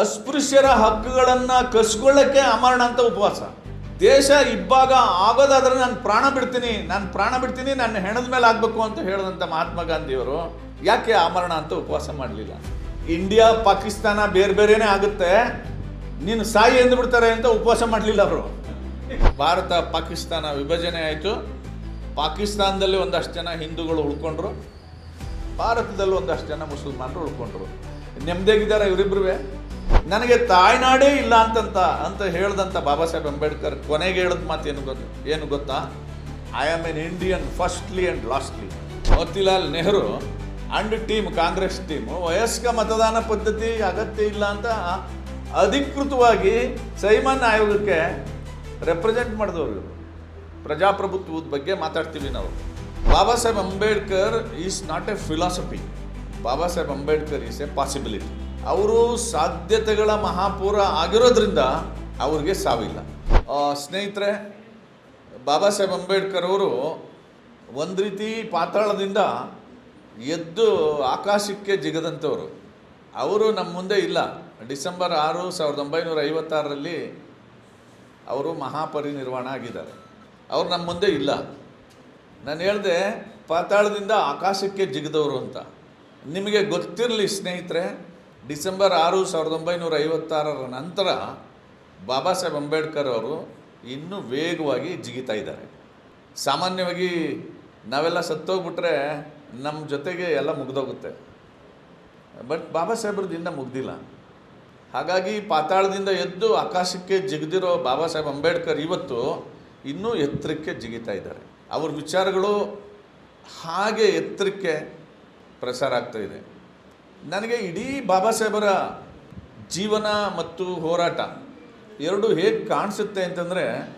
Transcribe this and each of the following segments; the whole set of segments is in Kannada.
ಅಸ್ಪೃಶ್ಯರ ಹಕ್ಕುಗಳನ್ನು ಕಸ್ಕೊಳ್ಳೋಕ್ಕೆ ಅಮರಣ ಅಂತ ಉಪವಾಸ. ದೇಶ ಇಬ್ಬಾಗ ಆಗೋದಾದ್ರೆ ನಾನು ಪ್ರಾಣ ಬಿಡ್ತೀನಿ, ನಾನು ಪ್ರಾಣ ಬಿಡ್ತೀನಿ ನನ್ನ ಹೆಣದ ಮೇಲೆ ಆಗಬೇಕು ಅಂತ ಹೇಳಿದಂಥ ಮಹಾತ್ಮ ಗಾಂಧಿಯವರು ಯಾಕೆ ಆಮರಣ ಅಂತ ಉಪವಾಸ ಮಾಡಲಿಲ್ಲ? ಇಂಡಿಯಾ, ಪಾಕಿಸ್ತಾನ ಬೇರೆ ಬೇರೆನೇ ಆಗುತ್ತೆ, ನೀನು ಸಾಯಿ ಎಂದ್ಬಿಡ್ತಾರೆ ಅಂತ ಉಪವಾಸ ಮಾಡಲಿಲ್ಲ ಅವರು. ಭಾರತ, ಪಾಕಿಸ್ತಾನ ವಿಭಜನೆ ಆಯಿತು. ಪಾಕಿಸ್ತಾನದಲ್ಲಿ ಒಂದಷ್ಟು ಜನ ಹಿಂದೂಗಳು ಉಳ್ಕೊಂಡ್ರು. ಭಾರತದಲ್ಲಿ ಒಂದಷ್ಟು ಜನ ಮುಸಲ್ಮಾನರು ಉಳ್ಕೊಂಡ್ರು. ನೆಮ್ಮದಿಯಾಗಿದ್ದಾರೆ ಇವರಿಬ್ರು ನನಗೆ ತಾಯ್ನಾಡೇ ಇಲ್ಲ ಅಂತಂತ, ಅಂತ ಹೇಳ್ದಂಥ ಬಾಬಾ ಸಾಹೇಬ್ ಅಂಬೇಡ್ಕರ್ ಕೊನೆಗೆ ಹೇಳಿದ ಮಾತು ಏನು ಗೊತ್ತು ಏನು ಗೊತ್ತಾ? I am an Indian firstly and lastly Motilal Nehru and team Congress team ವಯಸ್ಕ ಮತದಾನ ಪದ್ಧತಿ ಅಗತ್ಯ ಇಲ್ಲ ಅಂತ ಅಧಿಕೃತವಾಗಿ ಸೈಮನ್ ಆಯೋಗಕ್ಕೆ ರೆಪ್ರೆಸೆಂಟ್ ಮಾಡಿದವರು ಪ್ರಜಾಪ್ರಭುತ್ವದ ಬಗ್ಗೆ ಮಾತಾಡ್ತೀವಿ ನಾವು. Baba Saheb Ambedkar is not a philosophy Baba Saheb Ambedkar is a possibility ಅವರು ಸಾಧ್ಯತೆಗಳ ಮಹಾಪೂರ ಆಗಿರೋದ್ರಿಂದ ಅವ್ರಿಗೆ ಸಾವಿಲ್ಲ. ಸ್ನೇಹಿತರೆ, ಬಾಬಾ ಸಾಹೇಬ್ ಅಂಬೇಡ್ಕರ್ ಅವರು ಒಂದು ರೀತಿ ಪಾತಾಳದಿಂದ ಎದ್ದು ಆಕಾಶಕ್ಕೆ ಜಿಗದಂಥವ್ರು. ಅವರು ನಮ್ಮ ಮುಂದೆ ಇಲ್ಲ. ಡಿಸೆಂಬರ್ ಆರು ಸಾವಿರದ ಒಂಬೈನೂರ ಐವತ್ತಾರರಲ್ಲಿ ಅವರು ಮಹಾಪರಿನಿರ್ವಾಣ ಆಗಿದ್ದಾರೆ. ಅವ್ರು ನಮ್ಮ ಮುಂದೆ ಇಲ್ಲ. ನಾನು ಹೇಳಿದೆ, ಪಾತಾಳದಿಂದ ಆಕಾಶಕ್ಕೆ ಜಿಗಿದವರು ಅಂತ. ನಿಮಗೆ ಗೊತ್ತಿರಲಿ ಸ್ನೇಹಿತರೆ ಡಿಸೆಂಬರ್ ಆರು ಸಾವಿರದ ಒಂಬೈನೂರ ಐವತ್ತಾರರ ನಂತರ ಬಾಬಾ ಸಾಹೇಬ್ ಅಂಬೇಡ್ಕರ್ ಅವರು ಇನ್ನೂ ವೇಗವಾಗಿ ಜಿಗಿತಾ ಇದ್ದಾರೆ. ಸಾಮಾನ್ಯವಾಗಿ ನಾವೆಲ್ಲ ಸತ್ತೋಗ್ಬಿಟ್ರೆ ನಮ್ಮ ಜೊತೆಗೆ ಎಲ್ಲ ಮುಗ್ದೋಗುತ್ತೆ. ಬಟ್ ಬಾಬಾ ಸಾಹೇಬ್ರದ್ದು ಇನ್ನೂ ಮುಗ್ದಿಲ್ಲ. ಹಾಗಾಗಿ ಪಾತಾಳದಿಂದ ಎದ್ದು ಆಕಾಶಕ್ಕೆ ಜಿಗಿದಿರೋ ಬಾಬಾ ಸಾಹೇಬ್ ಅಂಬೇಡ್ಕರ್ ಇವತ್ತು ಇನ್ನೂ ಎತ್ತರಕ್ಕೆ ಜಿಗಿತಾ ಇದ್ದಾರೆ. ಅವ್ರ ವಿಚಾರಗಳು ಹಾಗೆ ಎತ್ತರಕ್ಕೆ ಪ್ರಸಾರ ಆಗ್ತಾ ಇದೆ. ನನಗೆ ಇಡೀ ಬಾಬಾ ಸಾಹೇಬರ ಜೀವನ ಮತ್ತು ಹೋರಾಟ ಎರಡು ಹೇಗೆ ಕಾಣಿಸುತ್ತೆ ಅಂತಂದರೆ,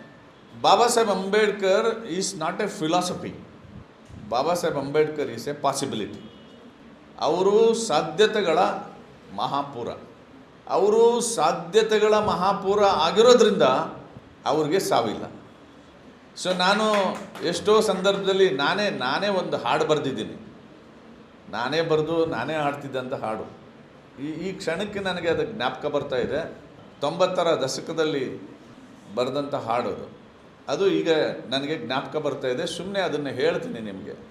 Baba Saheb Ambedkar is not a philosophy. Baba Saheb Ambedkar is a possibility. ಅವರು ಸಾಧ್ಯತೆಗಳ ಮಹಾಪೂರ. ಅವರು ಸಾಧ್ಯತೆಗಳ ಮಹಾಪೂರ ಆಗಿರೋದ್ರಿಂದ ಅವ್ರಿಗೆ ಸಾವಿಲ್ಲ. ಸೊ ನಾನು ಎಷ್ಟೋ ಸಂದರ್ಭದಲ್ಲಿ ನಾನೇ ನಾನೇ ಒಂದು ಹಾಡು ಬರೆದಿದ್ದೀನಿ. ನಾನೇ ಬರೆದು ನಾನೇ ಹಾಡ್ತಿದ್ದಂಥ ಹಾಡು. ಈ ಈ ಕ್ಷಣಕ್ಕೆ ನನಗೆ ಅದು ಜ್ಞಾಪಕ ಬರ್ತಾ ಇದೆ. ತೊಂಬತ್ತರ ದಶಕದಲ್ಲಿ ಬರೆದಂಥ ಹಾಡು ಅದು. ಅದು ಈಗ ನನಗೆ ಜ್ಞಾಪಕ ಬರ್ತಾ ಇದೆ. ಸುಮ್ಮನೆ ಅದನ್ನು ಹೇಳ್ತೀನಿ ನಿಮಗೆ.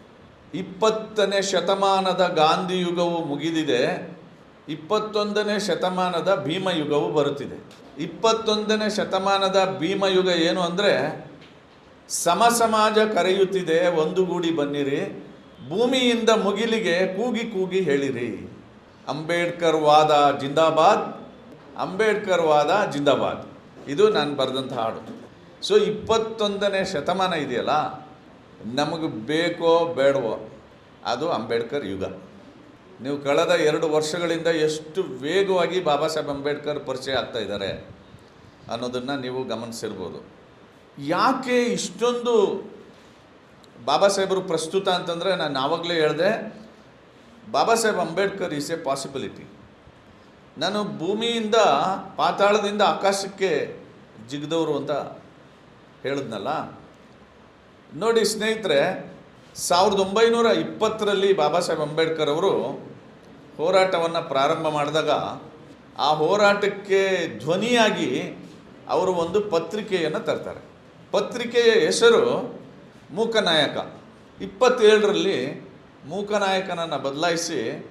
ಇಪ್ಪತ್ತನೇ ಶತಮಾನದ ಗಾಂಧಿ ಯುಗವು ಮುಗಿದಿದೆ. ಇಪ್ಪತ್ತೊಂದನೇ ಶತಮಾನದ ಭೀಮಯುಗವು ಬರುತ್ತಿದೆ. ಇಪ್ಪತ್ತೊಂದನೇ ಶತಮಾನದ ಭೀಮಯುಗ ಏನು ಅಂದರೆ ಸಮಸಮಾಜ ಕರೆಯುತ್ತಿದೆ ಒಂದುಗೂಡಿ ಬನ್ನಿರಿ. ಭೂಮಿಯಿಂದ ಮುಗಿಲಿಗೆ ಕೂಗಿ ಕೂಗಿ ಹೇಳಿರಿ. ಅಂಬೇಡ್ಕರ್ ವಾದ ಜಿಂದಾಬಾದ್, ಅಂಬೇಡ್ಕರ್ ವಾದ ಜಿಂದಾಬಾದ್. ಇದು ನಾನು ಬರೆದಂಥ ಹಾಡು. ಸೊ, ಇಪ್ಪತ್ತೊಂದನೇ ಶತಮಾನ ಇದೆಯಲ್ಲ, ನಮಗೆ ಬೇಕೋ ಬೇಡವೋ, ಅದು ಅಂಬೇಡ್ಕರ್ ಯುಗ. ನೀವು ಕಳೆದ ಎರಡು ವರ್ಷಗಳಿಂದ ಎಷ್ಟು ವೇಗವಾಗಿ ಬಾಬಾ ಸಾಹೇಬ್ ಅಂಬೇಡ್ಕರ್ ಪರಿಚಯ ಆಗ್ತಾ ಇದ್ದಾರೆ ಅನ್ನೋದನ್ನು ನೀವು ಗಮನಿಸಿರ್ಬೋದು. ಯಾಕೆ ಇಷ್ಟೊಂದು ಬಾಬಾ ಸಾಹೇಬರು ಪ್ರಸ್ತುತ ಅಂತಂದರೆ ನಾನು ಆವಾಗಲೇ ಹೇಳಿದೆ, Baba Saheb Ambedkar is a possibility ನಾನು ಭೂಮಿಯಿಂದ, ಪಾತಾಳದಿಂದ ಆಕಾಶಕ್ಕೆ ಜಿಗಿದವರು ಅಂತ ಹೇಳಿದ್ನಲ್ಲ? ನೋಡಿ ಸ್ನೇಹಿತರೆ, ಸಾವಿರದ ಒಂಬೈನೂರ ಇಪ್ಪತ್ತರಲ್ಲಿ ಬಾಬಾ ಸಾಹೇಬ್ ಅಂಬೇಡ್ಕರ್ ಅವರು ಹೋರಾಟವನ್ನು ಪ್ರಾರಂಭ ಮಾಡಿದಾಗ, ಆ ಹೋರಾಟಕ್ಕೆ ಧ್ವನಿಯಾಗಿ ಅವರು ಒಂದು ಪತ್ರಿಕೆಯನ್ನು ತರ್ತಾರೆ. ಪತ್ರಿಕೆಯ ಹೆಸರು ಮೂಕನಾಯಕ. ಇಪ್ಪತ್ತೇಳರಲ್ಲಿ ಮೂಕನಾಯಕನನ್ನು ಬದಲಾಯಿಸಿ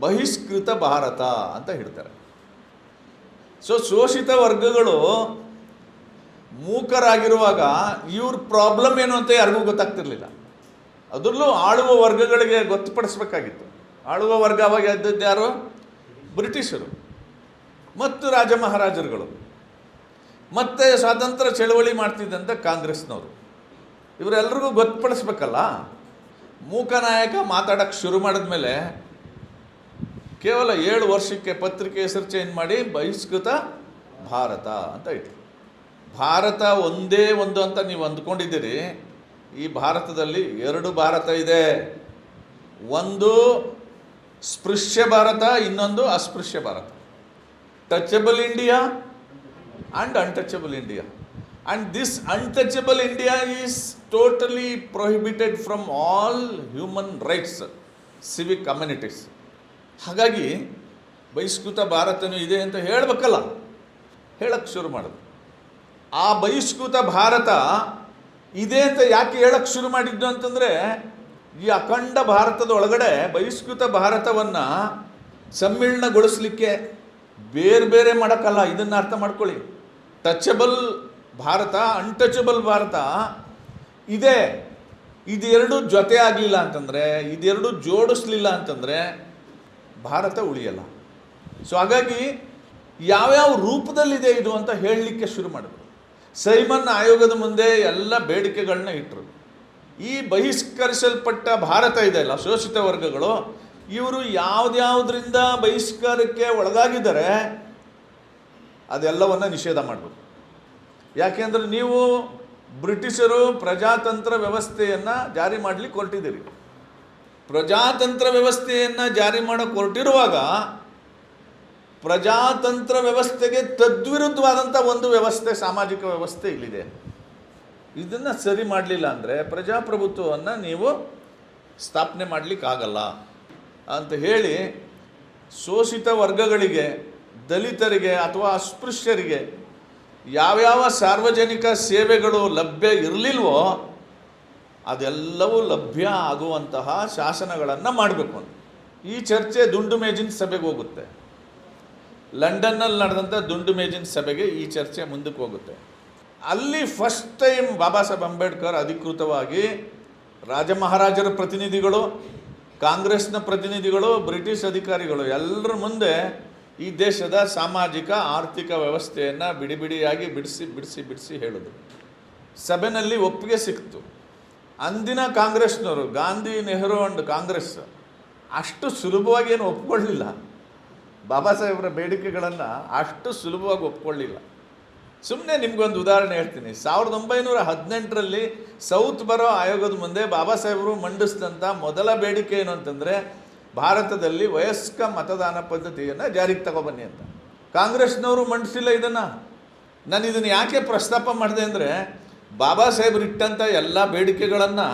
ಬಹಿಷ್ಕೃತ ಭಾರತ ಅಂತ ಹೇಳ್ತಾರೆ. ಸೊ ಶೋಷಿತ ವರ್ಗಗಳು ಮೂಕರಾಗಿರುವಾಗ ಇವ್ರ ಪ್ರಾಬ್ಲಮ್ ಏನು ಅಂತ ಯಾರಿಗೂ ಗೊತ್ತಾಗ್ತಿರ್ಲಿಲ್ಲ. ಅದರಲ್ಲೂ ಆಳುವ ವರ್ಗಗಳಿಗೆ ಗೊತ್ತುಪಡಿಸ್ಬೇಕಾಗಿತ್ತು. ಆಳುವ ವರ್ಗ ಅವಾಗ ಇದ್ದದ್ದು ಯಾರು? ಬ್ರಿಟಿಷರು ಮತ್ತು ರಾಜ ಮಹಾರಾಜರುಗಳು ಮತ್ತೆ ಸ್ವಾತಂತ್ರ್ಯ ಚಳವಳಿ ಮಾಡ್ತಿದ್ದಂಥ ಕಾಂಗ್ರೆಸ್ನವರು. ಇವರೆಲ್ರಿಗೂ ಗೊತ್ತುಪಡಿಸ್ಬೇಕಲ್ಲ ಮೂಕ ನಾಯಕ ಮಾತಾಡೋಕ್ಕೆ ಶುರು ಮಾಡಿದ ಮೇಲೆ ಕೇವಲ ಏಳು ವರ್ಷಕ್ಕೆ ಪತ್ರಿಕೆ ಹೆಸರು ಚೇಂಜ್ ಮಾಡಿ ಬಹಿಷ್ಕೃತ ಭಾರತ ಅಂತ ಇಟ್ರು. ಭಾರತ ಒಂದೇ ಒಂದು ಅಂತ ನೀವು ಅಂದ್ಕೊಂಡಿದ್ದೀರಿ. ಈ ಭಾರತದಲ್ಲಿ ಎರಡು ಭಾರತ ಇದೆ. ಒಂದು ಸ್ಪೃಶ್ಯ ಭಾರತ, ಇನ್ನೊಂದು ಅಸ್ಪೃಶ್ಯ Bharat. Touchable India and untouchable India and this untouchable India is totally prohibited from all human rights civic communities ಹಾಗಾಗಿ ಬಹಿಷ್ಕೃತ ಭಾರತನೂ ಇದೆ ಅಂತ ಹೇಳಬೇಕಲ್ಲ. ಹೇಳಕ್ಕೆ ಶುರು ಮಾಡೋದು ಆ ಬಹಿಷ್ಕೃತ ಭಾರತ ಇದೆ ಅಂತ ಯಾಕೆ ಹೇಳಕ್ಕೆ ಶುರು ಮಾಡಿದ್ದು ಅಂತಂದರೆ, ಈ ಅಖಂಡ ಭಾರತದ ಒಳಗಡೆ ಬಹಿಷ್ಕೃತ ಭಾರತವನ್ನು ಸಮ್ಮಿಳನಗೊಳಿಸ್ಲಿಕ್ಕೆ ಬೇರೆ ಬೇರೆ ಮಾಡೋಕ್ಕಲ್ಲ. ಇದನ್ನು ಅರ್ಥ ಮಾಡ್ಕೊಳ್ಳಿ. Touchable Bharat untouchable Bharat. ಇದೆ. ಇದೆರಡು ಜೊತೆ ಆಗಲಿಲ್ಲ ಅಂತಂದರೆ, ಇದೆರಡು ಜೋಡಿಸ್ಲಿಲ್ಲ ಅಂತಂದರೆ ಭಾರತ ಉಳಿಯಲ್ಲ. ಸೊ ಹಾಗಾಗಿ ಯಾವ್ಯಾವ ರೂಪದಲ್ಲಿದೆ ಇದು ಅಂತ ಹೇಳಲಿಕ್ಕೆ ಶುರು ಮಾಡಿದ್ರು. ಸೈಮನ್ ಆಯೋಗದ ಮುಂದೆ ಎಲ್ಲ ಬೇಡಿಕೆಗಳನ್ನ ಇಟ್ಟರು ಈ ಬಹಿಷ್ಕರಿಸಲ್ಪಟ್ಟ ಭಾರತ ಇದೆ ಅಲ್ಲ, ಶೋಷಿತ ವರ್ಗಗಳು, ಇವರು ಯಾವುದ್ಯಾವುದರಿಂದ ಬಹಿಷ್ಕಾರಕ್ಕೆ ಒಳಗಾಗಿದ್ದಾರೆ, ಅದೆಲ್ಲವನ್ನ ನಿಷೇಧ ಮಾಡಬೇಕು ಯಾಕೆಂದ್ರೆ ನೀವು ಬ್ರಿಟಿಷರು ಪ್ರಜಾತಂತ್ರ ವ್ಯವಸ್ಥೆಯನ್ನು ಜಾರಿ ಮಾಡಲಿಕ್ಕೆ ಹೊರಟಿದ್ದೀರಿ. ಪ್ರಜಾತಂತ್ರ ವ್ಯವಸ್ಥೆಯನ್ನು ಜಾರಿ ಮಾಡೋಕೆ ಹೊರಟಿರುವಾಗ ಪ್ರಜಾತಂತ್ರ ವ್ಯವಸ್ಥೆಗೆ ತದ್ವಿರುದ್ಧವಾದಂಥ ಒಂದು ವ್ಯವಸ್ಥೆ, ಸಾಮಾಜಿಕ ವ್ಯವಸ್ಥೆ ಇಲ್ಲಿದೆ. ಇದನ್ನು ಸರಿ ಮಾಡಲಿಲ್ಲ ಅಂದರೆ ಪ್ರಜಾಪ್ರಭುತ್ವವನ್ನು ನೀವು ಸ್ಥಾಪನೆ ಮಾಡಲಿಕ್ಕಾಗಲ್ಲ ಅಂತ ಹೇಳಿ ಶೋಷಿತ ವರ್ಗಗಳಿಗೆ, ದಲಿತರಿಗೆ ಅಥವಾ ಅಸ್ಪೃಶ್ಯರಿಗೆ ಯಾವ್ಯಾವ ಸಾರ್ವಜನಿಕ ಸೇವೆಗಳು ಲಭ್ಯ ಇರಲಿಲ್ವೋ ಅದೆಲ್ಲವೂ ಲಭ್ಯ ಆಗುವಂತಹ ಶಾಸನಗಳನ್ನು ಮಾಡಬೇಕು ಅಂತ. ಈ ಚರ್ಚೆ ದುಂಡು ಮೇಜಿನ ಸಭೆಗೆ ಹೋಗುತ್ತೆ. ಲಂಡನ್ನಲ್ಲಿ ನಡೆದಂಥ ದುಂಡು ಮೇಜಿನ ಸಭೆಗೆ ಈ ಚರ್ಚೆ ಮುಂದಕ್ಕೆ ಹೋಗುತ್ತೆ. ಅಲ್ಲಿ ಫಸ್ಟ್ ಟೈಮ್ ಬಾಬಾ ಸಾಹೇಬ್ ಅಂಬೇಡ್ಕರ್ ಅಧಿಕೃತವಾಗಿ ರಾಜ ಮಹಾರಾಜರ ಪ್ರತಿನಿಧಿಗಳು, ಕಾಂಗ್ರೆಸ್ನ ಪ್ರತಿನಿಧಿಗಳು, ಬ್ರಿಟಿಷ್ ಅಧಿಕಾರಿಗಳು ಎಲ್ಲರ ಮುಂದೆ ಈ ದೇಶದ ಸಾಮಾಜಿಕ, ಆರ್ಥಿಕ ವ್ಯವಸ್ಥೆಯನ್ನು ಬಿಡಿ ಬಿಡಿಯಾಗಿ ಬಿಡಿಸಿ ಬಿಡಿಸಿ ಬಿಡಿಸಿ ಹೇಳಿದ್ರು ಸಭೆಯಲ್ಲಿ ಒಪ್ಪಿಗೆ ಸಿಕ್ತು. ಅಂದಿನ ಕಾಂಗ್ರೆಸ್ನವರು, ಗಾಂಧಿ, ನೆಹರು ಅಂಡ್ ಕಾಂಗ್ರೆಸ್ ಅಷ್ಟು ಸುಲಭವಾಗಿ ಏನು ಒಪ್ಕೊಳ್ಳಿಲ್ಲ. ಬಾಬಾ ಸಾಹೇಬರ ಬೇಡಿಕೆಗಳನ್ನು ಅಷ್ಟು ಸುಲಭವಾಗಿ ಒಪ್ಕೊಳ್ಳಿಲ್ಲ. ಸುಮ್ಮನೆ ನಿಮಗೊಂದು ಉದಾಹರಣೆ ಹೇಳ್ತೀನಿ. ಸಾವಿರದ ಒಂಬೈನೂರ ಹದಿನೆಂಟರಲ್ಲಿ ಸೌತ್ ಬರೋ ಆಯೋಗದ ಮುಂದೆ ಬಾಬಾ ಸಾಹೇಬರು ಮಂಡಿಸಿದಂಥ ಮೊದಲ ಬೇಡಿಕೆ ಏನು ಅಂತಂದರೆ ಭಾರತದಲ್ಲಿ ವಯಸ್ಕ ಮತದಾನ ಪದ್ಧತಿಯನ್ನು ಜಾರಿಗೆ ತಗೊಬನ್ನಿ ಅಂತ. ಕಾಂಗ್ರೆಸ್ನವರು ಮಂಡಿಸಿಲ್ಲ ಇದನ್ನು. ನಾನು ಇದನ್ನು ಯಾಕೆ ಪ್ರಸ್ತಾಪ ಮಾಡಿದೆ ಅಂದರೆ, ಬಾಬಾ ಸಾಹೇಬ್ರು ಇಟ್ಟಂಥ ಎಲ್ಲ ಬೇಡಿಕೆಗಳನ್ನು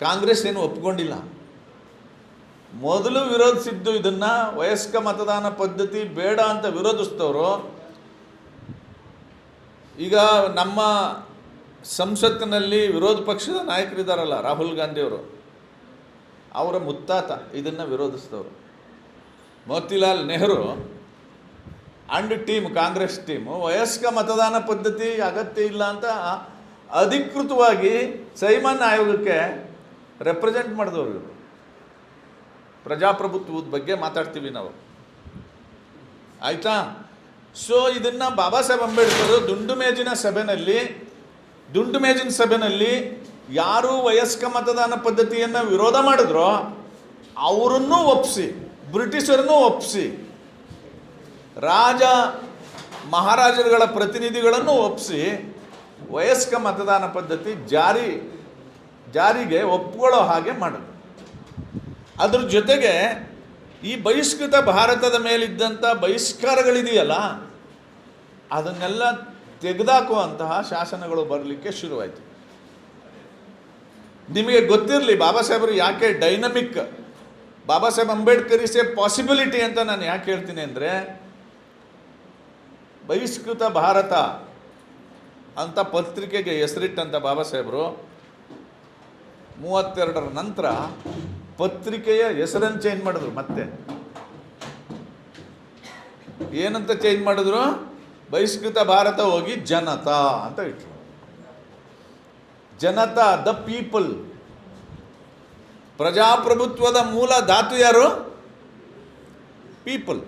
ಕಾಂಗ್ರೆಸ್ ಏನು ಒಪ್ಕೊಂಡಿಲ್ಲ. ಮೊದಲು ವಿರೋಧಿಸಿದ್ದು ಇದನ್ನು ವಯಸ್ಕ ಮತದಾನ ಪದ್ಧತಿ ಬೇಡ ಅಂತ ವಿರೋಧಿಸಿದವರು ಈಗ ನಮ್ಮ ಸಂಸತ್ತಿನಲ್ಲಿ ವಿರೋಧ ಪಕ್ಷದ ನಾಯಕರಿದ್ದಾರಲ್ಲ ರಾಹುಲ್ ಗಾಂಧಿಯವರು. ಅವರ ಮುತ್ತಾತ ಇದನ್ನು ವಿರೋಧಿಸಿದವರು. Motilal Nehru and team, Congress team, ವಯಸ್ಕ ಮತದಾನ ಪದ್ಧತಿ ಅಗತ್ಯ ಇಲ್ಲ ಅಂತ ಅಧಿಕೃತವಾಗಿ ಸೈಮನ್ ಆಯೋಗಕ್ಕೆ ರೆಪ್ರೆಸೆಂಟ್ ಮಾಡಿದವರು ಇವರು. ಪ್ರಜಾಪ್ರಭುತ್ವದ ಬಗ್ಗೆ ಮಾತಾಡ್ತೀವಿ ನಾವು. ಆಯಿತಾ? ಸೊ ಇದನ್ನು ಬಾಬಾ ಸಾಹೇಬ್ ಅಂಬೇಡ್ಕರ್ ದುಂಡು ಮೇಜಿನ ಸಭೆಯಲ್ಲಿ ದುಂಡು ಮೇಜಿನ ಸಭೆಯಲ್ಲಿ ಯಾರು ವಯಸ್ಕ ಮತದಾನ ಪದ್ಧತಿಯನ್ನು ವಿರೋಧ ಮಾಡಿದ್ರೋ ಅವರನ್ನೂ ಒಪ್ಪಿಸಿ ಬ್ರಿಟಿಷರನ್ನೂ ಒಪ್ಪಿಸಿ ರಾಜ ಮಹಾರಾಜರುಗಳ ಪ್ರತಿನಿಧಿಗಳನ್ನು ಒಪ್ಪಿಸಿ ವಯಸ್ಕ ಮತದಾನ ಪದ್ಧತಿ ಜಾರಿ, ಜಾರಿಗೆ ಒಪ್ಕೊಳ್ಳೋ ಹಾಗೆ ಮಾಡಿದ್ರು ಅದ್ರ ಜೊತೆಗೆ ಈ ಬಹಿಷ್ಕೃತ ಭಾರತದ ಮೇಲಿದ್ದಂಥ ಬಹಿಷ್ಕಾರಗಳಿದೆಯಲ್ಲ, ಅದನ್ನೆಲ್ಲ ತೆಗೆದಾಕುವಂತಹ ಶಾಸನಗಳು ಬರಲಿಕ್ಕೆ ಶುರುವಾಯಿತು. ನಿಮಗೆ ಗೊತ್ತಿರಲಿ, ಬಾಬಾ ಸಾಹೇಬರು ಯಾಕೆ dynamic Baba Saheb Ambedkar is a possibility ಅಂತ ನಾನು ಯಾಕೆ ಹೇಳ್ತೀನಿ ಅಂದರೆ, ಬಹಿಷ್ಕೃತ ಭಾರತ ಅಂತ ಪತ್ರಿಕೆಗೆ ಹೆಸರಿಟ್ಟಂತ ಬಾಬಾ ಸಾಹೇಬರು, ಮೂವತ್ತೆರಡರ ನಂತರ ಪತ್ರಿಕೆಯ ಹೆಸರನ್ನು ಚೇಂಜ್ ಮಾಡಿದ್ರು ಮತ್ತೆ. ಏನಂತ ಚೇಂಜ್ ಮಾಡಿದ್ರು? ಬಹಿಷ್ಕೃತ ಭಾರತ ಹೋಗಿ ಜನತಾ ಅಂತ ಇಟ್ರು. Janata, the people. ಪ್ರಜಾಪ್ರಭುತ್ವದ ಮೂಲ ಧಾತು ಯಾರು? ಪೀಪಲ್.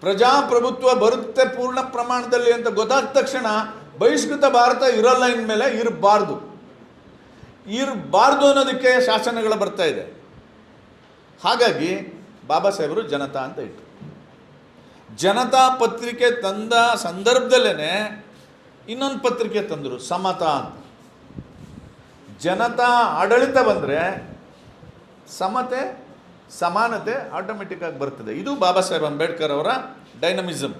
ಪ್ರಜಾಪ್ರಭುತ್ವ ಬರುತ್ತೆ ಪೂರ್ಣ ಪ್ರಮಾಣದಲ್ಲಿ ಅಂತ ಗೊತ್ತಾದ ತಕ್ಷಣ ಬಹಿಷ್ಕೃತ ಭಾರತ ಇರಲ್ಲ ಇನ್ಮೇಲೆ ಇರಬಾರ್ದು. ಇರಬಾರ್ದು ಅನ್ನೋದಕ್ಕೆ ಶಾಸನಗಳು ಬರ್ತಾ ಇದೆ. ಹಾಗಾಗಿ ಬಾಬಾ ಸಾಹೇಬರು ಜನತಾ ಅಂತ ಇಟ್ಟರು ಜನತಾ ಪತ್ರಿಕೆ ತಂದ ಸಂದರ್ಭದಲ್ಲೇ ಇನ್ನೊಂದು ಪತ್ರಿಕೆ ತಂದರು, ಸಮತಾ ಅಂತ. ಜನತಾ ಆಡಳಿತ ಬಂದರೆ ಸಮತೆ, ಸಮಾನತೆ ಆಟೋಮೆಟಿಕ್ಕಾಗಿ ಬರ್ತದೆ. ಇದು ಬಾಬಾ ಸಾಹೇಬ್ ಅಂಬೇಡ್ಕರ್ ಅವರ ಡೈನಮಿಸಮ್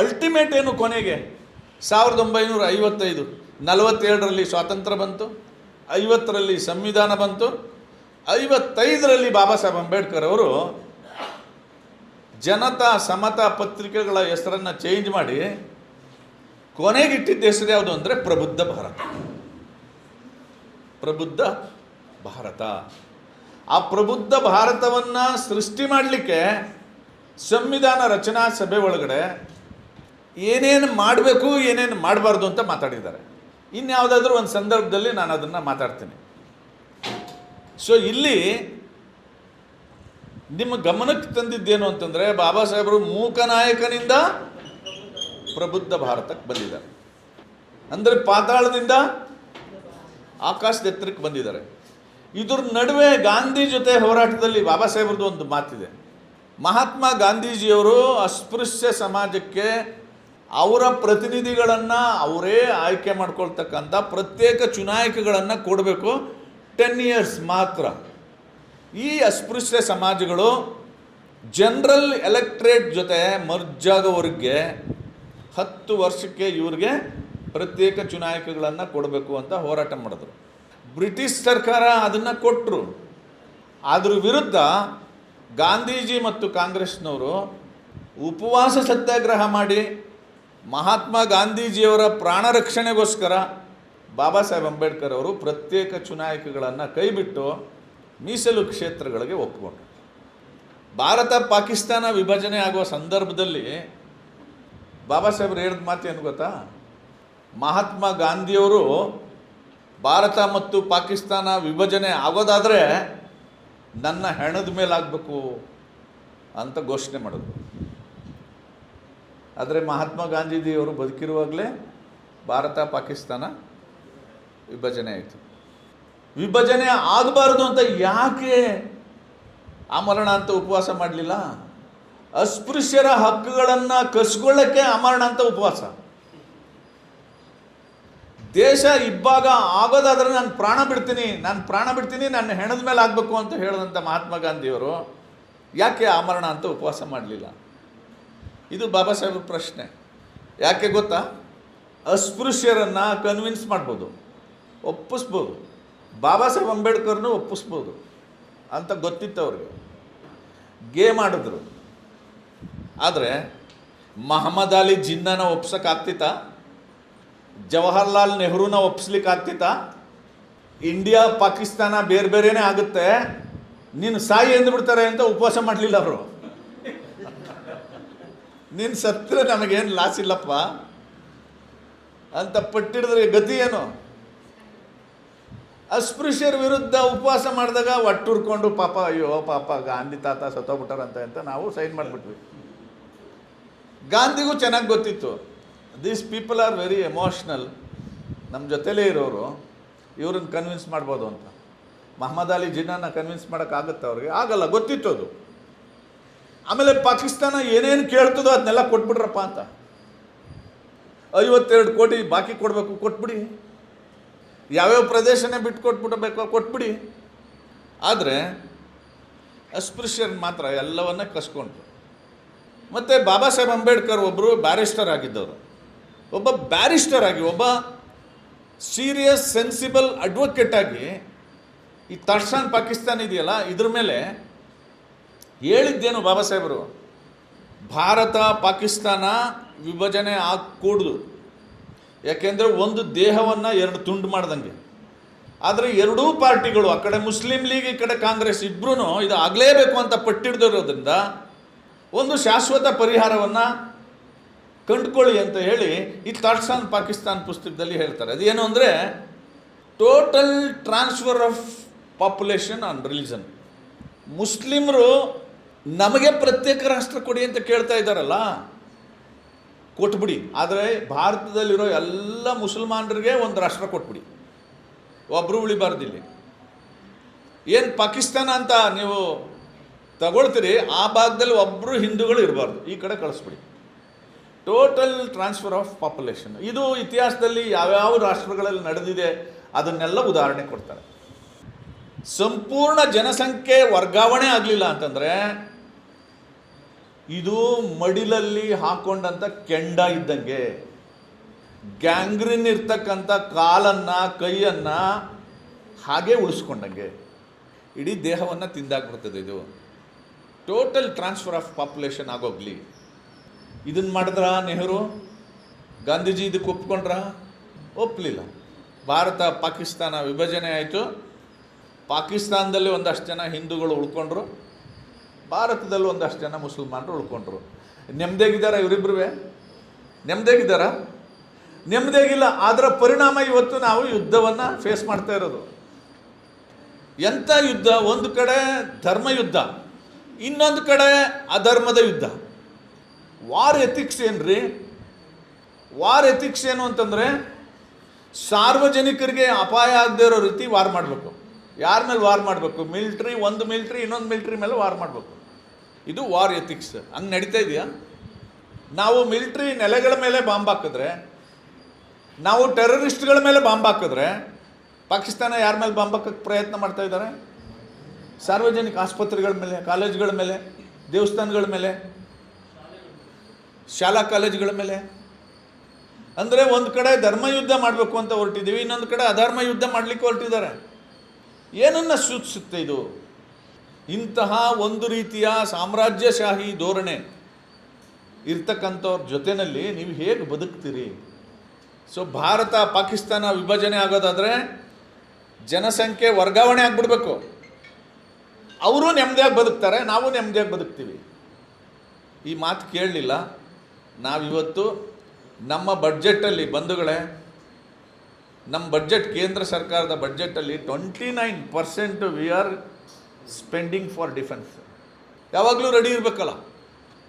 ಅಲ್ಟಿಮೇಟ್ ಏನು ಕೊನೆಗೆ? ಸಾವಿರದ ಒಂಬೈನೂರ ಐವತ್ತೈದು ನಲವತ್ತೇಳರಲ್ಲಿ ಸ್ವಾತಂತ್ರ್ಯ ಬಂತು, ಐವತ್ತರಲ್ಲಿ ಸಂವಿಧಾನ ಬಂತು, ಐವತ್ತೈದರಲ್ಲಿ ಬಾಬಾ ಸಾಹೇಬ್ ಅಂಬೇಡ್ಕರ್ ಅವರು ಜನತಾ ಸಮತಾ ಪತ್ರಿಕೆಗಳ ಹೆಸರನ್ನು ಚೇಂಜ್ ಮಾಡಿ ಕೊನೆಗಿಟ್ಟಿದ್ದ ಹೆಸರು ಯಾವುದು ಅಂದರೆ ಪ್ರಬುದ್ಧ ಭಾರತ. ಪ್ರಬುದ್ಧ ಭಾರತ. ಆ ಪ್ರಬುದ್ಧ ಭಾರತವನ್ನು ಸೃಷ್ಟಿ ಮಾಡಲಿಕ್ಕೆ ಸಂವಿಧಾನ ರಚನಾ ಸಭೆ ಒಳಗಡೆ ಏನೇನು ಮಾಡಬೇಕು, ಏನೇನು ಮಾಡಬಾರ್ದು ಅಂತ ಮಾತಾಡಿದ್ದಾರೆ. ಇನ್ಯಾವುದಾದ್ರೂ ಒಂದು ಸಂದರ್ಭದಲ್ಲಿ ನಾನು ಅದನ್ನು ಮಾತಾಡ್ತೀನಿ. ಸೊ ಇಲ್ಲಿ ನಿಮ್ಮ ಗಮನಕ್ಕೆ ತಂದಿದ್ದೇನು ಅಂತಂದರೆ, ಬಾಬಾ ಸಾಹೇಬರು ಮೂಕ ನಾಯಕನಿಂದ ಪ್ರಬುದ್ಧ ಭಾರತಕ್ಕೆ ಬಂದಿದ್ದಾರೆ. ಅಂದರೆ ಪಾತಾಳದಿಂದ ಆಕಾಶದ ಎತ್ತರಕ್ಕೆ ಬಂದಿದ್ದಾರೆ. ಇದ್ರ ನಡುವೆ ಗಾಂಧಿ ಜೊತೆ ಹೋರಾಟದಲ್ಲಿ ಬಾಬಾ ಸಾಹೇಬ್ರದ್ದು ಒಂದು ಮಾತಿದೆ. ಮಹಾತ್ಮ ಗಾಂಧೀಜಿಯವರು ಅಸ್ಪೃಶ್ಯ ಸಮಾಜಕ್ಕೆ ಅವರ ಪ್ರತಿನಿಧಿಗಳನ್ನು ಅವರೇ ಆಯ್ಕೆ ಮಾಡ್ಕೊಳ್ತಕ್ಕಂಥ ಪ್ರತ್ಯೇಕ ಚುನಾಯಕಗಳನ್ನು ಕೊಡಬೇಕು. ಟೆನ್ ಇಯರ್ಸ್ ಮಾತ್ರ. ಈ ಅಸ್ಪೃಶ್ಯ ಸಮಾಜಗಳು ಜನರಲ್ ಎಲೆಕ್ಟ್ರೇಟ್ ಜೊತೆ ಮರ್ಜ್ ಆಗೋವರೆಗೆ ಹತ್ತು ವರ್ಷಕ್ಕೆ ಇವ್ರಿಗೆ ಪ್ರತ್ಯೇಕ ಚುನಾಯಿಕೆಗಳನ್ನು ಕೊಡಬೇಕು ಅಂತ ಹೋರಾಟ ಮಾಡಿದ್ರು. ಬ್ರಿಟಿಷ್ ಸರ್ಕಾರ ಅದನ್ನು ಕೊಟ್ಟರು ಅದ್ರ ವಿರುದ್ಧ ಗಾಂಧೀಜಿ ಮತ್ತು ಕಾಂಗ್ರೆಸ್ನವರು ಉಪವಾಸ ಸತ್ಯಾಗ್ರಹ ಮಾಡಿ ಮಹಾತ್ಮ ಗಾಂಧೀಜಿಯವರ ಪ್ರಾಣ ರಕ್ಷಣೆಗೋಸ್ಕರ ಬಾಬಾ ಸಾಹೇಬ್ ಅಂಬೇಡ್ಕರ್ ಅವರು ಪ್ರತ್ಯೇಕ ಚುನಾಯಿಕೆಗಳನ್ನು ಕೈಬಿಟ್ಟು ಮೀಸಲು ಕ್ಷೇತ್ರಗಳಿಗೆ ಒಪ್ಪಿಕೊಂಡ್ರು ಭಾರತ ಪಾಕಿಸ್ತಾನ ವಿಭಜನೆ ಆಗುವ ಸಂದರ್ಭದಲ್ಲಿ ಬಾಬಾ ಸಾಹೇಬ್ರು ಹೇಳಿದ ಮಾತು ಏನು ಗೊತ್ತಾ? ಮಹಾತ್ಮ ಗಾಂಧಿಯವರು ಭಾರತ ಮತ್ತು ಪಾಕಿಸ್ತಾನ ವಿಭಜನೆ ಆಗೋದಾದರೆ ನನ್ನ ಹೆಣದ ಮೇಲಾಗಬೇಕು ಅಂತ ಘೋಷಣೆ ಮಾಡೋದು ಆದರೆ ಮಹಾತ್ಮ ಗಾಂಧೀಜಿಯವರು ಬದುಕಿರುವಾಗಲೇ ಭಾರತ, ಪಾಕಿಸ್ತಾನ ವಿಭಜನೆ ಆಯಿತು. ವಿಭಜನೆ ಆಗಬಾರ್ದು ಅಂತ ಯಾಕೆ ಆಮರಣ ಅಂತ ಉಪವಾಸ ಮಾಡಲಿಲ್ಲ? ಅಸ್ಪೃಶ್ಯರ ಹಕ್ಕುಗಳನ್ನು ಕಸ್ಕೊಳ್ಳೋಕ್ಕೆ ಅಮರಣ ಅಂತ ಉಪವಾಸ. ದೇಶ ಇಬ್ಬಾಗ ಆಗೋದಾದ್ರೆ ನಾನು ಪ್ರಾಣ ಬಿಡ್ತೀನಿ, ನಾನು ಪ್ರಾಣ ಬಿಡ್ತೀನಿ, ನನ್ನ ಹೆಣದ ಮೇಲೆ ಆಗಬೇಕು ಅಂತ ಹೇಳಿದಂಥ ಮಹಾತ್ಮ ಗಾಂಧಿಯವರು ಯಾಕೆ ಆಮರಣ ಅಂತ ಉಪವಾಸ ಮಾಡಲಿಲ್ಲ? ಇದು ಬಾಬಾ ಸಾಹೇಬ್ ಪ್ರಶ್ನೆ. ಯಾಕೆ ಗೊತ್ತಾ? ಅಸ್ಪೃಶ್ಯರನ್ನು ಕನ್ವಿನ್ಸ್ ಮಾಡ್ಬೋದು, ಒಪ್ಪಿಸ್ಬೋದು. ಬಾಬಾ ಸಾಹೇಬ್ ಅಂಬೇಡ್ಕರ್ನು ಒಪ್ಪಿಸ್ಬೋದು ಅಂತ ಗೊತ್ತಿತ್ತು ಅವ್ರಿಗೆ ಗೇ ಮಾಡಿದ್ರು. ಆದರೆ ಮಹಮ್ಮದ್ ಅಲಿ ಜಿನ್ನನ ಒಪ್ಸೋಕ್ಕಾಗ್ತಿತ್ತ? ಜವಾಹರ್ಲಾಲ್ ನೆಹರೂನ ಒಪ್ಸ್ಲಿಕ್ಕಾಗ್ತಿತ್ತ? ಇಂಡಿಯಾ, ಪಾಕಿಸ್ತಾನ ಬೇರೆ ಬೇರೆನೇ ಆಗುತ್ತೆ. ನೀನು ಸಾಯಿ ಎಂದ್ಬಿಡ್ತಾರೆ ಅಂತ ಉಪವಾಸ ಮಾಡಲಿಲ್ಲ ಅವರು. ನೀನು ಸತ್ತರೆ ನಮಗೇನು ಲಾಸ್ ಇಲ್ಲಪ್ಪ? ಅಂತ ಪಟ್ಟಿಡಿದ್ರೆ ಗತಿ ಏನು? ಅಸ್ಪೃಶ್ಯರ ವಿರುದ್ಧ ಉಪವಾಸ ಮಾಡಿದಾಗ ಒಟ್ಟುರ್ಕೊಂಡು ಪಾಪ, ಅಯ್ಯೋ ಪಾಪ ಗಾಂಧಿ ತಾತ ಸತ್ತೋಗ್ಬಿಟ್ಟಾರಂತ ಅಂತ ನಾವು ಸೈನ್ ಮಾಡಿಬಿಟ್ವಿ. ಗಾಂಧಿಗೂ ಚೆನ್ನಾಗಿ ಗೊತ್ತಿತ್ತು. These people are very emotional ನಮ್ಮ ಜೊತೆಲೇ ಇರೋರು, ಇವ್ರನ್ನ ಕನ್ವಿನ್ಸ್ ಮಾಡ್ಬೋದು ಅಂತ. ಮಹಮ್ಮದ್ ಅಲಿ ಜಿನ್ನನ ಕನ್ವಿನ್ಸ್ ಮಾಡೋಕ್ಕಾಗತ್ತೆ ಅವ್ರಿಗೆ? ಆಗಲ್ಲ, ಗೊತ್ತಿತ್ತು ಅದು. ಆಮೇಲೆ ಪಾಕಿಸ್ತಾನ ಏನೇನು ಕೇಳ್ತದೋ ಅದನ್ನೆಲ್ಲ ಕೊಟ್ಬಿಡ್ರಪ್ಪ ಅಂತ. ಐವತ್ತೆರಡು ಕೋಟಿ ಬಾಕಿ ಕೊಡಬೇಕು, ಕೊಟ್ಬಿಡಿ. ಯಾವ್ಯಾವ ಪ್ರದೇಶನೇ ಬಿಟ್ಟು ಕೊಟ್ಬಿಡಬೇಕು, ಕೊಟ್ಬಿಡಿ. ಆದರೆ ಅಸ್ಪೃಶ್ಯರು ಮಾತ್ರ ಎಲ್ಲವನ್ನ ಕಸ್ಕೊಂಡ್ರು. ಮತ್ತು ಬಾಬಾ ಸಾಹೇಬ್ ಅಂಬೇಡ್ಕರ್ ಒಬ್ಬರು ಬ್ಯಾರಿಸ್ಟರ್ ಆಗಿದ್ದವರು. ಒಬ್ಬ ಬ್ಯಾರಿಸ್ಟರ್ ಆಗಿ, ಒಬ್ಬ ಸೀರಿಯಸ್ ಸೆನ್ಸಿಬಲ್ ಅಡ್ವೊಕೇಟ್ ಆಗಿ, ಈ ತರ್ಸಾನ್ ಪಾಕಿಸ್ತಾನ ಇದೆಯಲ್ಲ, ಇದ್ರ ಮೇಲೆ ಹೇಳಿದ್ದೇನು ಬಾಬಾ ಸಾಹೇಬರು? ಭಾರತ, ಪಾಕಿಸ್ತಾನ ವಿಭಜನೆ ಆಗಕೂಡ್ದು. ಯಾಕೆಂದರೆ ಒಂದು ದೇಹವನ್ನು ಎರಡು ತುಂಡು ಮಾಡ್ದಂಗೆ. ಆದರೆ ಎರಡೂ ಪಾರ್ಟಿಗಳು, ಆ ಕಡೆ ಮುಸ್ಲಿಂ ಲೀಗ್, ಈ ಕಡೆ ಕಾಂಗ್ರೆಸ್ ಇಬ್ಬರೂ ಇದು ಆಗಲೇಬೇಕು ಅಂತ ಪಟ್ಟಿಡ್ದಿರೋದ್ರಿಂದ ಒಂದು ಶಾಶ್ವತ ಪರಿಹಾರವನ್ನು ಕಂಡುಕೊಳ್ಳಿ ಅಂತ ಹೇಳಿ ಈ ಥಾಟ್ಸ್ ಆನ್ ಪಾಕಿಸ್ತಾನ್ ಪುಸ್ತಕದಲ್ಲಿ ಹೇಳ್ತಾರೆ. ಅದೇನು ಅಂದರೆ total transfer of population on religion ಮುಸ್ಲಿಮರು ನಮಗೆ ಪ್ರತ್ಯೇಕ ರಾಷ್ಟ್ರ ಕೊಡಿ ಅಂತ ಕೇಳ್ತಾ ಇದ್ದಾರಲ್ಲ? ಕೊಟ್ಬಿಡಿ. ಆದರೆ ಭಾರತದಲ್ಲಿರೋ ಎಲ್ಲ ಮುಸಲ್ಮಾನರಿಗೆ ಒಂದು ರಾಷ್ಟ್ರ ಕೊಟ್ಬಿಡಿ. ಒಬ್ಬರು ಉಳಿಬಾರ್ದಿಲ್ಲಿ. ಏನು ಪಾಕಿಸ್ತಾನ ಅಂತ ನೀವು ತಗೊಳ್ತೀರಿ, ಆ ಭಾಗದಲ್ಲಿ ಒಬ್ಬರು ಹಿಂದೂಗಳು ಇರಬಾರ್ದು. ಈ ಕಡೆ ಕಳಿಸ್ಬಿಡಿ. ಟೋಟಲ್ ಟ್ರಾನ್ಸ್ಫರ್ ಆಫ್ ಪಾಪ್ಯುಲೇಷನ್ ಇದು ಇತಿಹಾಸದಲ್ಲಿ ಯಾವ್ಯಾವ ರಾಷ್ಟ್ರಗಳಲ್ಲಿ ನಡೆದಿದೆ, ಅದನ್ನೆಲ್ಲ ಉದಾಹರಣೆ ಕೊಡ್ತಾರೆ. ಸಂಪೂರ್ಣ ಜನಸಂಖ್ಯೆ ವರ್ಗಾವಣೆ ಆಗಲಿಲ್ಲ ಅಂತಂದರೆ, ಇದು ಮಡಿಲಲ್ಲಿ ಹಾಕೊಂಡಂಥ ಕೆಂಡ ಇದ್ದಂಗೆ, ಗ್ಯಾಂಗ್ರಿನ್ ಇರ್ತಕ್ಕಂಥ ಕಾಲನ್ನು, ಕೈಯನ್ನು ಹಾಗೆ ಉಳಿಸ್ಕೊಂಡಂಗೆ, ಇಡೀ ದೇಹವನ್ನು ತಿಂದಾಕ್ಬಿಡ್ತದೆ ಇದು. ಟೋಟಲ್ ಟ್ರಾನ್ಸ್ಫರ್ ಆಫ್ ಪಾಪ್ಯುಲೇಷನ್ ಆಗೋಗ್ಲಿ. ಇದನ್ನು ಮಾಡಿದ್ರ ನೆಹರು? ಗಾಂಧೀಜಿ ಇದಕ್ಕೆ ಒಪ್ಕೊಂಡ್ರ? ಒಪ್ಪಲಿಲ್ಲ ಭಾರತ ಪಾಕಿಸ್ತಾನ ವಿಭಜನೆ ಆಯಿತು. ಪಾಕಿಸ್ತಾನದಲ್ಲಿ ಒಂದಷ್ಟು ಜನ ಹಿಂದೂಗಳು ಉಳ್ಕೊಂಡ್ರು. ಭಾರತದಲ್ಲಿ ಒಂದಷ್ಟು ಜನ ಮುಸಲ್ಮಾನರು ಉಳ್ಕೊಂಡ್ರು. ನೆಮ್ಮದಿಯಾಗಿದ್ದಾರ ಇವರಿಬ್ರು ನೆಮ್ಮದಿಯಾಗಿದ್ದಾರ ನೆಮ್ಮದಿಯಾಗಿಲ್ಲ ಅದರ ಪರಿಣಾಮ ಇವತ್ತು ನಾವು ಯುದ್ಧವನ್ನು ಫೇಸ್ ಮಾಡ್ತಾ ಇರೋದು. ಎಂಥ ಯುದ್ಧ? ಒಂದು ಕಡೆ ಧರ್ಮ ಯುದ್ಧ ಇನ್ನೊಂದು ಕಡೆ ಅಧರ್ಮದ ಯುದ್ಧ. ವಾರ್ ಎಥಿಕ್ಸ್ ಏನ್ರಿ? ವಾರ್ ಎಥಿಕ್ಸ್ ಏನು ಅಂತಂದರೆ ಸಾರ್ವಜನಿಕರಿಗೆ ಅಪಾಯ ಆಗದೆ ಇರೋ ರೀತಿ ವಾರ್ ಮಾಡಬೇಕು. ಯಾರ ಮೇಲೆ ವಾರ್ ಮಾಡಬೇಕು? ಮಿಲ್ಟ್ರಿ ಒಂದು ಮಿಲ್ಟ್ರಿ ಇನ್ನೊಂದು ಮಿಲ್ಟ್ರಿ ಮೇಲೆ ವಾರ್ ಮಾಡಬೇಕು. ಇದು ವಾರ್ ಎಥಿಕ್ಸ್ ಹಂಗೆ ನಡೀತಾ ಇದೆಯಾ? ನಾವು ಮಿಲ್ಟ್ರಿ ನೆಲೆಗಳ ಮೇಲೆ ಬಾಂಬ್ ಹಾಕಿದ್ರೆ, ನಾವು ಟೆರರಿಸ್ಟ್ಗಳ ಮೇಲೆ ಬಾಂಬ್ ಹಾಕಿದ್ರೆ, ಪಾಕಿಸ್ತಾನ ಯಾರ ಮೇಲೆ ಬಾಂಬ್ ಹಾಕಕ್ಕೆ ಪ್ರಯತ್ನ ಮಾಡ್ತಾ ಇದ್ದಾರೆ? ಸಾರ್ವಜನಿಕ ಆಸ್ಪತ್ರೆಗಳ ಮೇಲೆ, ಕಾಲೇಜುಗಳ ಮೇಲೆ, ದೇವಸ್ಥಾನಗಳ ಮೇಲೆ, ಶಾಲಾ ಕಾಲೇಜುಗಳ ಮೇಲೆ. ಅಂದರೆ ಒಂದು ಕಡೆ ಧರ್ಮ ಯುದ್ಧ ಮಾಡಬೇಕು ಅಂತ ಹೊರಟಿದ್ದೀವಿ, ಇನ್ನೊಂದು ಕಡೆ ಅಧರ್ಮ ಯುದ್ಧ ಮಾಡಲಿಕ್ಕೆ ಹೊರಟಿದ್ದಾರೆ. ಏನನ್ನು ಸೂಚಿಸುತ್ತೆ ಇದು? ಇಂತಹ ಒಂದು ರೀತಿಯ ಸಾಮ್ರಾಜ್ಯಶಾಹಿ ಧೋರಣೆ ಇರ್ತಕ್ಕಂಥವ್ರ ಜೊತೆಯಲ್ಲಿ ನೀವು ಹೇಗೆ ಬದುಕ್ತೀರಿ? ಸೊ ಭಾರತ ಪಾಕಿಸ್ತಾನ ವಿಭಜನೆ ಆಗೋದಾದರೆ ಜನಸಂಖ್ಯೆ ವರ್ಗಾವಣೆ ಆಗಿಬಿಡ್ಬೇಕು. ಅವರು ನೆಮ್ಮದಿಯಾಗಿ ಬದುಕ್ತಾರೆ, ನಾವು ನೆಮ್ಮದಿಯಾಗಿ ಬದುಕ್ತೀವಿ. ಈ ಮಾತು ಕೇಳಲಿಲ್ಲ. ನಾವಿವತ್ತು ನಮ್ಮ ಬಡ್ಜೆಟಲ್ಲಿ ಬಂಧುಗಳೇ, ನಮ್ಮ ಬಡ್ಜೆಟ್ ಕೇಂದ್ರ ಸರ್ಕಾರದ ಬಡ್ಜೆಟಲ್ಲಿ twenty nine percent we are spending for defence ಯಾವಾಗಲೂ ರೆಡಿ ಇರಬೇಕಲ್ಲ.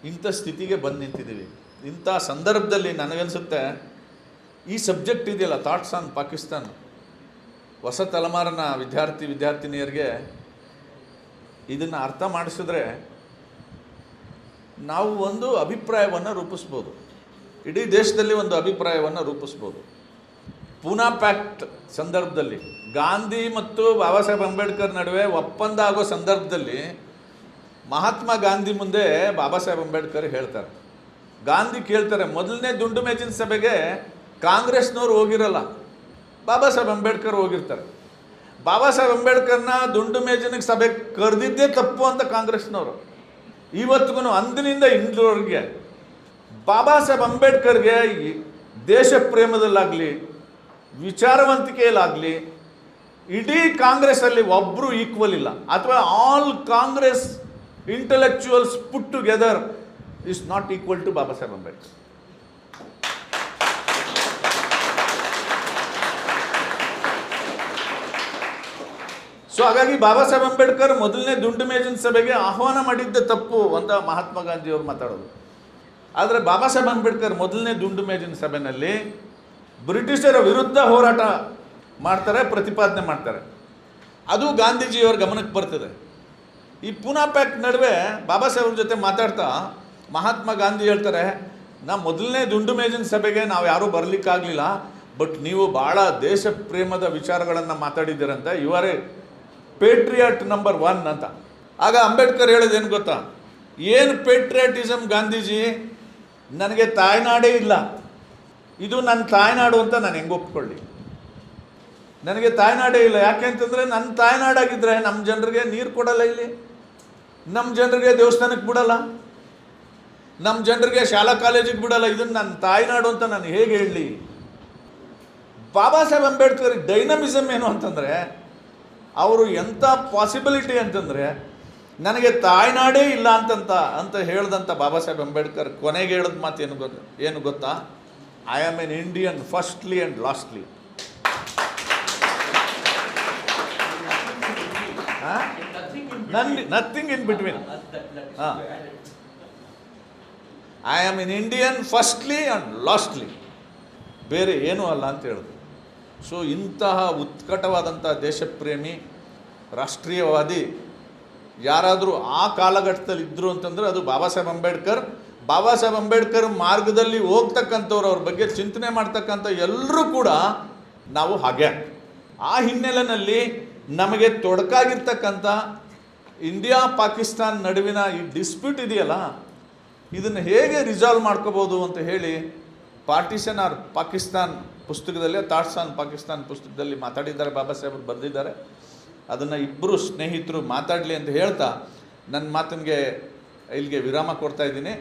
ಇಂಥ ಸ್ಥಿತಿಗೆ ಬಂದು ನಿಂತಿದ್ದೀವಿ. ಇಂಥ ಸಂದರ್ಭದಲ್ಲಿ ನನಗನ್ಸುತ್ತೆ, ಈ ಸಬ್ಜೆಕ್ಟ್ ಇದೆಯಲ್ಲ ಥಾಟ್ಸ್ ಆನ್ ಪಾಕಿಸ್ತಾನ್ ಹೊಸ ತಲೆಮಾರಿನ ವಿದ್ಯಾರ್ಥಿ, ವಿದ್ಯಾರ್ಥಿನಿಯರಿಗೆ ಇದನ್ನು ಅರ್ಥ ಮಾಡಿಸಿದ್ರೆ ನಾವು ಒಂದು ಅಭಿಪ್ರಾಯವನ್ನು ರೂಪಿಸ್ಬೋದು. ಇಡೀ ದೇಶದಲ್ಲಿ ಒಂದು ಅಭಿಪ್ರಾಯವನ್ನು ರೂಪಿಸ್ಬೋದು. ಪೂನಾ ಪ್ಯಾಕ್ಟ್ ಸಂದರ್ಭದಲ್ಲಿ, ಗಾಂಧಿ ಮತ್ತು ಬಾಬಾ ಸಾಹೇಬ್ ಅಂಬೇಡ್ಕರ್ ನಡುವೆ ಒಪ್ಪಂದ ಆಗೋ ಸಂದರ್ಭದಲ್ಲಿ ಮಹಾತ್ಮ ಗಾಂಧಿ ಮುಂದೆ ಬಾಬಾ ಸಾಹೇಬ್ ಅಂಬೇಡ್ಕರ್ ಹೇಳ್ತಾರೆ. ಗಾಂಧಿ ಕೇಳ್ತಾರೆ, ಮೊದಲನೇ ದುಂಡು ಮೇಜಿನ ಸಭೆಗೆ ಕಾಂಗ್ರೆಸ್ನವ್ರು ಹೋಗಿರಲ್ಲ ಬಾಬಾ ಸಾಹೇಬ್ ಅಂಬೇಡ್ಕರ್ ಹೋಗಿರ್ತಾರೆ. ಬಾಬಾ ಸಾಹೇಬ್ ಅಂಬೇಡ್ಕರ್ನ ದುಂಡು ಮೇಜಿನಿಗೆ ಸಭೆ ಕರೆದಿದ್ದೇ ತಪ್ಪು ಅಂತ ಕಾಂಗ್ರೆಸ್ನವರು. ಇವತ್ತಿಗೂ ಅಂದಿನಿಂದ ಇಂದಿನವರೆಗೆ ಬಾಬಾ ಸಾಹೇಬ್ ಅಂಬೇಡ್ಕರ್ಗೆ ದೇಶ ಪ್ರೇಮದಲ್ಲಾಗಲಿ, ವಿಚಾರವಂತಿಕೆಯಲ್ಲಾಗಲಿ, ಇಡೀ ಕಾಂಗ್ರೆಸ್ಸಲ್ಲಿ ಒಬ್ಬರು ಈಕ್ವಲ್ ಇಲ್ಲ. ಅಥವಾ all Congress intellectuals put together is not equal to Baba Saheb Ambedkar. So ಹಾಗಾಗಿ ಬಾಬಾ ಸಾಹೇಬ್ ಅಂಬೇಡ್ಕರ್ ಮೊದಲನೇ ದುಂಡು ಮೇಜಿನ ಸಭೆಗೆ ಆಹ್ವಾನ ಮಾಡಿದ್ದ ತಪ್ಪು ಅಂತ ಮಹಾತ್ಮ ಗಾಂಧಿಯವರು ಮಾತಾಡೋದು. ಆದರೆ ಬಾಬಾ ಸಾಹೇಬ್ ಅಂಬೇಡ್ಕರ್ ಮೊದಲನೇ ದುಂಡು ಮೇಜಿನ ಸಭೆಯಲ್ಲಿ ಬ್ರಿಟಿಷರ ವಿರುದ್ಧ ಹೋರಾಟ ಮಾಡ್ತಾರೆ, ಪ್ರತಿಪಾದನೆ ಮಾಡ್ತಾರೆ. ಅದು ಗಾಂಧೀಜಿಯವ್ರ ಗಮನಕ್ಕೆ ಬರ್ತದೆ. ಈ ಪೂನಾ ಪ್ಯಾಕ್ ನಡುವೆ ಬಾಬಾ ಸಾಹೇಬ್ರ ಜೊತೆ ಮಾತಾಡ್ತಾ ಮಹಾತ್ಮ ಗಾಂಧಿ ಹೇಳ್ತಾರೆ, ನಾ ಮೊದಲನೇ ದುಂಡು ಮೇಜಿನ ಸಭೆಗೆ ನಾವು ಯಾರೂ ಬರಲಿಕ್ಕಾಗಲಿಲ್ಲ, ಬಟ್ ನೀವು ಭಾಳ ದೇಶ ಪ್ರೇಮದ ವಿಚಾರಗಳನ್ನು ಮಾತಾಡಿದ್ದೀರಂತ. ಇವರೇ ಪೇಟ್ರಿಯಾಟ್ ನಂಬರ್ ಒನ್ ಅಂತ. ಆಗ ಅಂಬೇಡ್ಕರ್ ಹೇಳೋದೇನು ಗೊತ್ತಾ? ಏನು ಪೇಟ್ರಿಯಾಟಿಸಮ್ ಗಾಂಧೀಜಿ? ನನಗೆ ತಾಯ್ನಾಡೇ ಇಲ್ಲ. ಇದು ನನ್ನ ತಾಯ್ನಾಡು ಅಂತ ನಾನು ಹೆಂಗೆ ಒಪ್ಕೊಳ್ಳಿ? ನನಗೆ ತಾಯ್ನಾಡೇ ಇಲ್ಲ. ಯಾಕೆ ಅಂತಂದರೆ ನನ್ನ ತಾಯ್ನಾಡಾಗಿದ್ದರೆ ನಮ್ಮ ಜನರಿಗೆ ನೀರು ಕೊಡಲ್ಲ ಇಲ್ಲಿ. ನಮ್ಮ ಜನರಿಗೆ ದೇವಸ್ಥಾನಕ್ಕೆ ಬಿಡಲ್ಲ. ನಮ್ಮ ಜನರಿಗೆ ಶಾಲಾ ಕಾಲೇಜಿಗೆ ಬಿಡಲ್ಲ. ಇದನ್ನು ನನ್ನ ತಾಯ್ನಾಡು ಅಂತ ನಾನು ಹೇಗೆ ಹೇಳಲಿ? ಬಾಬಾ ಸಾಹೇಬ್ ಅಂಬೇಡ್ಕರ್ ಡೈನಮಿಸಮ್ ಏನು ಅಂತಂದರೆ ಅವರು ಎಂಥ ಪಾಸಿಬಿಲಿಟಿ ಅಂತಂದರೆ, ನನಗೆ ತಾಯ್ನಾಡೇ ಇಲ್ಲ ಅಂತಂತ, ಅಂತ ಹೇಳ್ದಂಥ ಬಾಬಾ ಸಾಹೇಬ್ ಅಂಬೇಡ್ಕರ್ ಕೊನೆಗೆ ಹೇಳಿದ ಮಾತು ಏನು ಗೊತ್ತ ಏನು ಗೊತ್ತಾ? I am an Indian firstly and lastly nothing in between I am in Indian firstly and lastly ಬೇರೆ ಏನೂ ಅಲ್ಲ ಅಂತ ಹೇಳಿದ್ರು ಸೊ ಇಂತಹ ಉತ್ಕಟವಾದಂಥ ದೇಶಪ್ರೇಮಿ, ರಾಷ್ಟ್ರೀಯವಾದಿ ಯಾರಾದರೂ ಆ ಕಾಲಘಟ್ಟದಲ್ಲಿ ಇದ್ದರು ಅಂತಂದರೆ ಅದು ಬಾಬಾ ಸಾಹೇಬ್ ಅಂಬೇಡ್ಕರ್. ಬಾಬಾ ಸಾಹೇಬ್ ಅಂಬೇಡ್ಕರ್ ಮಾರ್ಗದಲ್ಲಿ ಹೋಗ್ತಕ್ಕಂಥವ್ರು ಅವ್ರ ಬಗ್ಗೆ ಚಿಂತನೆ ಮಾಡ್ತಕ್ಕಂಥ ಎಲ್ಲರೂ ಕೂಡ ನಾವು ಹಾಗೆ. ಆ ಹಿನ್ನೆಲೆಯಲ್ಲಿ ನಮಗೆ ತೊಡಕಾಗಿರ್ತಕ್ಕಂಥ ಇಂಡಿಯಾ ಪಾಕಿಸ್ತಾನ್ ನಡುವಿನ ಈ ಡಿಸ್ಪ್ಯೂಟ್ ಇದೆಯಲ್ಲ, ಇದನ್ನು ಹೇಗೆ ರಿಸಾಲ್ವ್ ಮಾಡ್ಕೋಬೋದು ಅಂತ ಹೇಳಿ ಪಾರ್ಟಿಷನ್ ಆರ್ ಪಾಕಿಸ್ತಾನ್ ಪುಸ್ತಕದಲ್ಲಿ ಥಾಟ್ಸ್ ಆನ್ ಪಾಕಿಸ್ತಾನ್ ಪುಸ್ತಕದಲ್ಲಿ ಮಾತಾಡಿದ್ದಾರೆ ಬಾಬಾ ಸಾಹೇಬರು ಬರೆದಿದ್ದಾರೆ. ಅದನ್ನು ಇಬ್ಬರು ಸ್ನೇಹಿತರು ಮಾತಾಡಲಿ ಅಂತ ಹೇಳ್ತಾ ನನ್ನ ಮಾತಿಗೆ ಇಲ್ಲಿಗೆ ವಿರಾಮ ಕೊಡ್ತಾ ಇದ್ದೀನಿ.